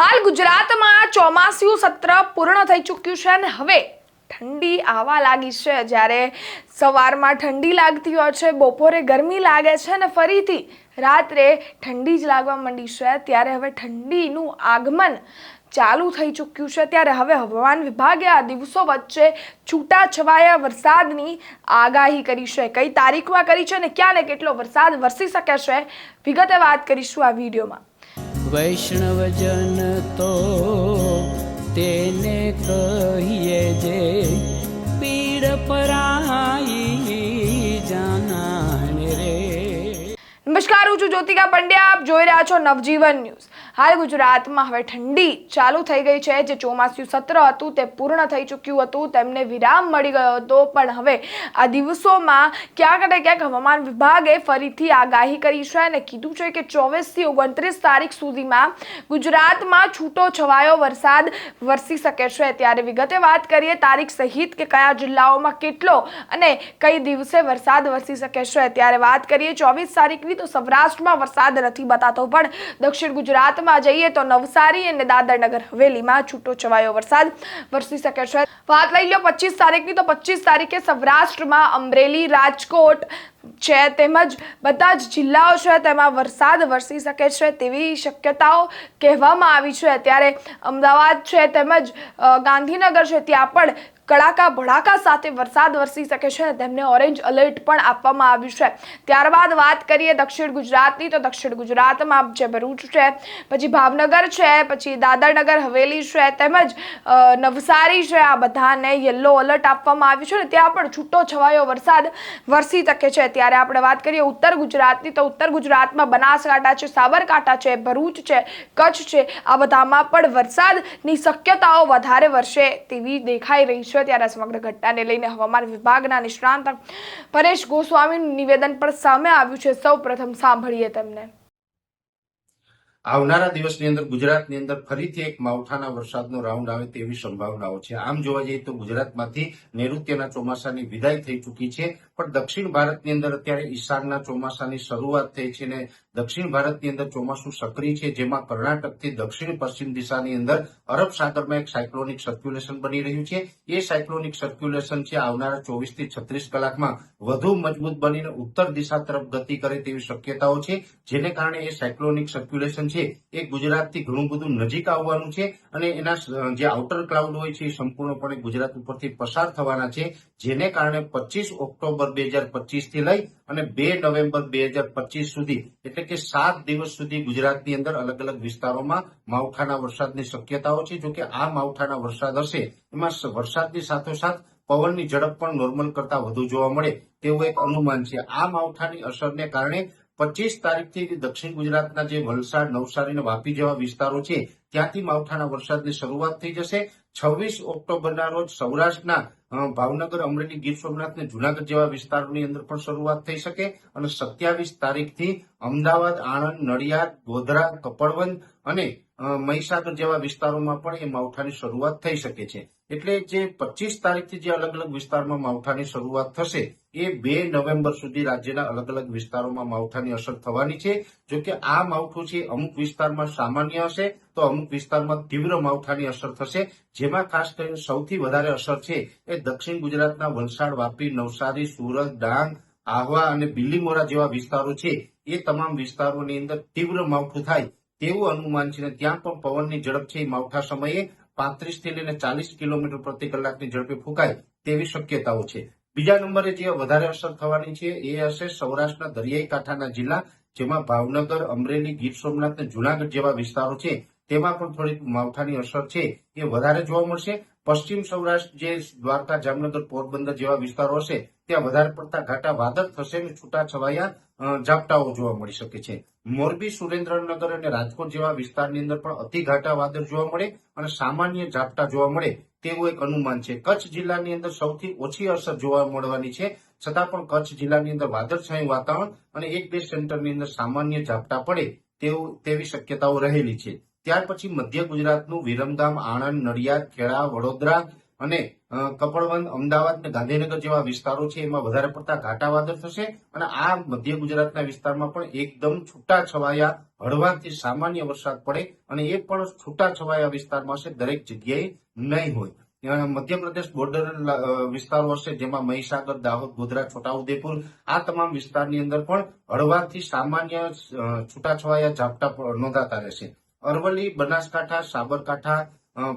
હાલ ગુજરાતમાં ચોમાસ્યું સત્ર પૂર્ણ થઈ ચૂક્યું છે અને હવે ઠંડી આવા લાગી છે. જ્યારે સવારમાં ઠંડી લાગતી હોય છે, બપોરે ગરમી લાગે છે અને ફરીથી રાત્રે ઠંડી જ લાગવા માંડી છે. ત્યારે હવે ઠંડીનું આગમન ચાલુ થઈ ચૂક્યું છે. ત્યારે હવે હવામાન વિભાગે આ દિવસો વચ્ચે છૂટા છવાયા વરસાદની આગાહી કરી છે. કઈ તારીખમાં કરી છે અને ક્યાં ને કેટલો વરસાદ વરસી શકે છે, વિગતે વાત કરીશું આ વિડીયોમાં. વૈષ્ણવજન તો તેને કહીએ જે પીડ પરાઈ જાનાને રે. નમસ્કાર, હું છું જ્યોતિકા પંડ્યા. આપ જોઈ રહ્યા છો નવજીવન ન્યૂઝ. હાલ ગુજરાતમાં હવે ઠંડી ચાલુ થઈ ગઈ છે. જે ચોમાસું સત્ર હતું તે પૂર્ણ થઈ ચૂક્યું હતું. તેમને વિરામ મળી ગયો હતો. પણ હવે આ દિવસોમાં ક્યાંક ને ક્યાંક હવામાન વિભાગે ફરીથી આગાહી કરી છે અને કીધું છે કે ચોવીસથી ઓગણત્રીસ તારીખ સુધીમાં ગુજરાતમાં છૂટો છવાયો વરસાદ વરસી શકે છે. ત્યારે વિગતે વાત કરીએ, તારીખ સહિત કે કયા જિલ્લાઓમાં કેટલો અને કઈ દિવસે વરસાદ વરસી શકે છે? ત્યારે વાત કરીએ ચોવીસ તારીખની તો સૌરાષ્ટ્રમાં વરસાદ નથી બતાતો પણ દક્ષિણ ગુજરાતમાં જઈએ તો નવસારી અને દાદરનગર હવેલીમાં છૂટો છવાયો વરસાદ વરસી શકે છે. વાત લઈ લો પચીસ તારીખની તો પચીસ તારીખે સૌરાષ્ટ્રમાં અમરેલી, રાજકોટ છે તેમજ બધા જ જિલ્લાઓ છે તેમાં વરસાદ વરસી શકે છે તેવી શક્યતાઓ કહેવામાં આવી છે. ત્યારે અમદાવાદ છે તેમજ ગાંધીનગર છે ત્યાં પણ કડાકા ભડાકા સાથે વરસાદ વરસી શકે છે તેમને ઓરેન્જ એલર્ટ પણ આપવામાં આવ્યું છે. ત્યારબાદ વાત કરીએ દક્ષિણ ગુજરાતની, તો દક્ષિણ ગુજરાતમાં જે ભરૂચ છે, પછી ભાવનગર છે, પછી દાદરનગર, હવેલી છે, તેમજ નવસારી છે, આ બધાને યલો એલર્ટ આપવામાં આવ્યું છે ને ત્યાં પણ છૂટો છવાયો વરસાદ વરસી શકે છે. ત્યારે આપણે વાત કરીએ ઉત્તર ગુજરાતની, તો ઉત્તર ગુજરાતમાં બનાસકાંઠા છે, સાબરકાંઠા છે, ભરૂચ છે, કચ્છ છે, આ બધામાં પણ વરસાદની શક્યતાઓ વધારે વરસે તેવી દેખાઈ રહી છે. ત્યારે આ સમગ્ર ઘટનાને લઈને હવામાન વિભાગના નિષ્ણાંત પરેશ ગોસ્વામીનું નિવેદન પણ સામે આવ્યું છે. સૌ પ્રથમ સાંભળીએ તેમને. આવનારા દિવસની અંદર, ગુજરાતની અંદર ફરીથી એક માવઠાના વરસાદનો રાઉન્ડ આવે તેવી સંભાવનાઓ છે. આમ જોવા જઈએ તો ગુજરાતમાંથી નૈઋત્યના ચોમાસાની વિદાય થઈ ચૂકી છે. પણ દક્ષિણ ભારતની અંદર અત્યારે ઈશાનના ચોમાસાની શરૂઆત થઈ છે અને દક્ષિણ ભારતની અંદર ચોમાસું સક્રિય છે, જેમાં કર્ણાટકથી દક્ષિણ પશ્ચિમ દિશાની અંદર અરબ સાગરમાં એક સાયક્લોનિક સર્ક્યુલેશન બની રહ્યું છે. એ સાયક્લોનિક સર્ક્યુલેશન છે, આવનારા ચોવીસથી છત્રીસ કલાકમાં વધુ મજબૂત બનીને ઉત્તર દિશા તરફ ગતિ કરે તેવી શક્યતાઓ છે, જેને કારણે એ સાયક્લોનિક સર્ક્યુલેશન છે, એ ગુજરાતથી ઘણું બધું નજીક આવવાનું છે અને એના જે આઉટર ક્લાઉડ હોય છે, એ સંપૂર્ણપણે ગુજરાત ઉપરથી પસાર થવાના છે, જેને કારણે પચીસ ઓક્ટોબર બે હજાર પચીસથી લઈ અને બે નવેમ્બર બે હજાર પચીસ સુધી, એટલે કે સાત દિવસ સુધી ગુજરાતની અંદર અલગ અલગ વિસ્તારોમાં માવઠાના વરસાદની શક્યતાઓ છે. જોકે આ માવઠાના વરસાદ હશે, એમાં વરસાદની સાથોસાથ પવનની ઝડપ પણ નોર્મલ કરતા વધુ જોવા મળે તેવું એક અનુમાન છે. આ માવઠાની અસરને કારણે પચીસ તારીખથી દક્ષિણ ગુજરાતના જે વલસાડ, નવસારી અને વાપી જેવા વિસ્તારો છે ત્યાંથી માવઠાના વરસાદની શરૂઆત થઈ જશે. છવ્વીસ ઓક્ટોબરના રોજ સૌરાષ્ટ્રના ભાવનગર, અમરેલી, ગીર સોમનાથ ને જુનાગઢ જેવા વિસ્તારોની અંદર પણ શરૂઆત થઈ શકે અને સત્યાવીસ તારીખથી અમદાવાદ, આણંદ, નડિયાદ, ગોધરા કપડવંદ અને મહીસાગર જેવા વિસ્તારોમાં પણ એ માવઠાની શરૂઆત થઈ શકે છે. એટલે જે પચીસ તારીખથી જે અલગ અલગ વિસ્તારમાં માવઠાની શરૂઆત થશે, એ બે નવેમ્બર સુધી રાજ્યના અલગ અલગ વિસ્તારોમાં માવઠાની અસર થવાની છે. જો કે આ માવઠું છે, અમુક વિસ્તારમાં સામાન્ય હશે, તો અમુક વિસ્તારમાં તીવ્ર માવઠાની અસર થશે. જેમાં ખાસ કરીને સૌથી વધારે અસર છે એ દક્ષિણ ગુજરાતના વલસાડ, વાપી, નવસારી, સુરત, ડાંગ, આહવા અને બિલીમોરા જેવા વિસ્તારો છે. એ તમામ વિસ્તારોની અંદર તીવ્ર માવઠું થાય તેવું અનુમાન છે ત્યાં પણ પવનની ઝડપ છે માવઠા સમયે. પાંત્રીસથી લઈને ચાલીસ કિલોમીટર પ્રતિ કલાકની ઝડપે ફૂંકાય તેવી શક્યતાઓ છે. બીજા નંબરે જે વધારે અસર થવાની છે એ હશે સૌરાષ્ટ્રના દરિયાઈ કાંઠાના જિલ્લા જેમાં ભાવનગર અમરેલી ગીર સોમનાથ અને જુનાગઢ જેવા વિસ્તારો છે. તેમાં પણ થોડીક માવઠાની અસર છે. એ વધારે જોવા મળશે. પશ્ચિમ સૌરાષ્ટ્ર જે દ્વારકા જામનગર પોરબંદર જેવા વિસ્તારો હશે ત્યાં વધારે પડતા ઘાટા વાદળ થશે અને છૂટા છવાયા અ, ઝાપટાઓ જોવા મળી શકે છે. મોરબી, સુરેન્દ્રનગર અને રાજકોટ જેવા વિસ્તારની અંદર પણ અતિ ઘાટા વાદળ જોવા મળે અને સામાન્ય ઝાપટા જોવા મળે તેવું એક અનુમાન છે. કચ્છ જિલ્લાની અંદર સૌથી ઓછી અસર જોવા મળવાની છે. છતાં પણ કચ્છ જિલ્લાની અંદર વાદળછાયું વાતાવરણ અને એક બે સેન્ટરની અંદર સામાન્ય ઝાપટા પડે તેવું, તેવી શક્યતાઓ રહેલી છે. ત્યાર પછી મધ્ય ગુજરાતનું વિરમગામ, આણંદ, નડિયાદ, ખેડા, વડોદરા અને કપડવંદ અમદાવાદ અને ગાંધીનગર જેવા વિસ્તારો છે, એમાં વધારે પડતા ઘાટા વાદળ થશે અને આ મધ્ય ગુજરાતના વિસ્તારમાં પણ એકદમ છૂટા છવાયા હળવાથી સામાન્ય વરસાદ પડે અને એ પણ છૂટા છવાયા વિસ્તારમાં હશે, દરેક જગ્યાએ નહીં હોય. મધ્યપ્રદેશ બોર્ડર વિસ્તારો હશે, જેમાં મહીસાગર, દાહોદ, ગોધરા, છોટાઉદેપુર, આ તમામ વિસ્તારની અંદર પણ હળવાથી સામાન્ય છૂટાછવાયા ઝાપટા નોંધાતા રહેશે. અરવલ્લી, બનાસકાંઠા, સાબરકાંઠા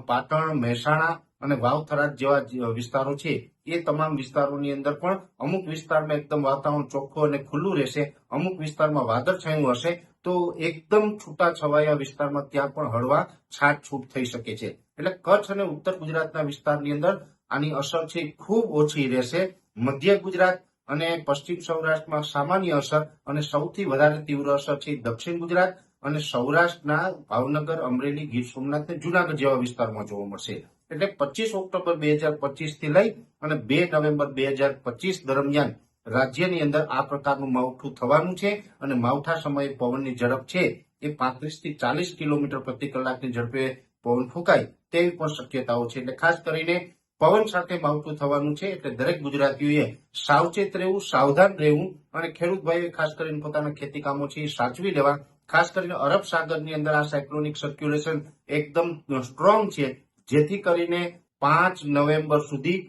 પાટણ, મહેસાણા અને વાવ થરાદ જેવા વિસ્તારો છે, એ તમામ વિસ્તારોની અંદર પણ અમુક વિસ્તારમાં એકદમ વાતાવરણ ચોખ્ખું અને ખુલ્લું રહેશે. અમુક વિસ્તારમાં વાદળછાયું હશે, તો એકદમ છૂટા છવાયા વિસ્તારમાં ત્યાં પણ હળવા છાટછૂટ થઈ શકે છે. એટલે કચ્છ અને ઉત્તર ગુજરાતના વિસ્તારની અંદર આની અસર છે ખૂબ ઓછી રહેશે. મધ્ય ગુજરાત અને પશ્ચિમ સૌરાષ્ટ્રમાં સામાન્ય અસર અને સૌથી વધારે તીવ્ર અસર છે દક્ષિણ ગુજરાત અને સૌરાષ્ટ્રના ભાવનગર, અમરેલી, ગીર સોમનાથ ને જુનાગઢ જેવા વિસ્તારમાં જોવા મળશે. એટલે પચીસ ઓક્ટોબર બે હજાર પચીસથી લઈ અને બે નવેમ્બર બે હજાર પચીસ દરમિયાન રાજ્યની અંદર આ પ્રકારનું માવઠું થવાનું છે અને માવઠા સમયે પવનની ઝડપ છે એ પાંત્રીસથી ચાલીસ કિલોમીટર પ્રતિ કલાકની ઝડપે પવન ફૂંકાય તેવી પણ શક્યતાઓ છે. એટલે ખાસ કરીને પવન સાથે માવઠું થવાનું છે એટલે દરેક ગુજરાતીઓએ સાવચેત રહેવું, સાવધાન રહેવું અને ખેડૂત ભાઈઓએ ખાસ કરીને પોતાના ખેતી કામો છે એ સાચવી લેવા. ખાસ કરીને અરબ સાગરની અંદર આ સાયક્લોનિક સર્ક્યુલેશન એકદમ સ્ટ્રોંગ છે જેથી કરીને પાંચ નવેમ્બર સુધી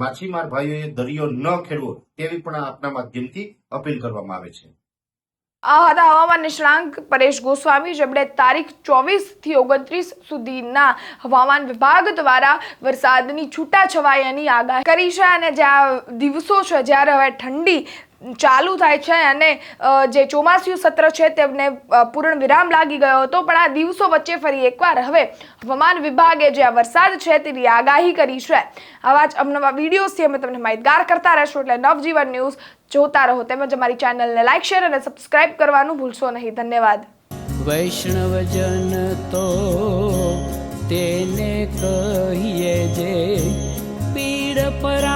માછીમાર ભાઈઓએ દરિયો ન ખેડવો તેવી પણ આપના માધ્યમથી અપીલ કરવામાં આવે છે. આ હતા હવામાન નિષ્ણાંક પરેશ ગોસ્વામી, જેમણે તારીખ ચોવીસથી ઓગણત્રીસ સુધીના હવામાન વિભાગ દ્વારા વરસાદની છૂટાછવાયાની આગાહી કરી છે અને જે આ દિવસો છે જ્યારે હવે ઠંડી ચાલુ થાય છે અને જે ચોમાસું સત્ર છે તેમને પૂર્ણ વિરામ લાગી ગયો હતો, પણ આ દિવસો વચ્ચે ફરી એકવાર હવે હવામાન વિભાગે જે આ વરસાદ છે તેની આગાહી કરી છે. આવા જ અવનવા વિડીયોઝથી અમે તમને માહિતગાર કરતા રહેશું એટલે નવજીવન ન્યૂઝ જોતા રહો. તેમજ અમારી ચેનલને લાઇક શેર અને સબસ્ક્રાઇબ કરવાનું ભૂલશો નહીં. ધન્યવાદ. વૈષ્ણવજન તો તેને કહીએ જે પીડ પર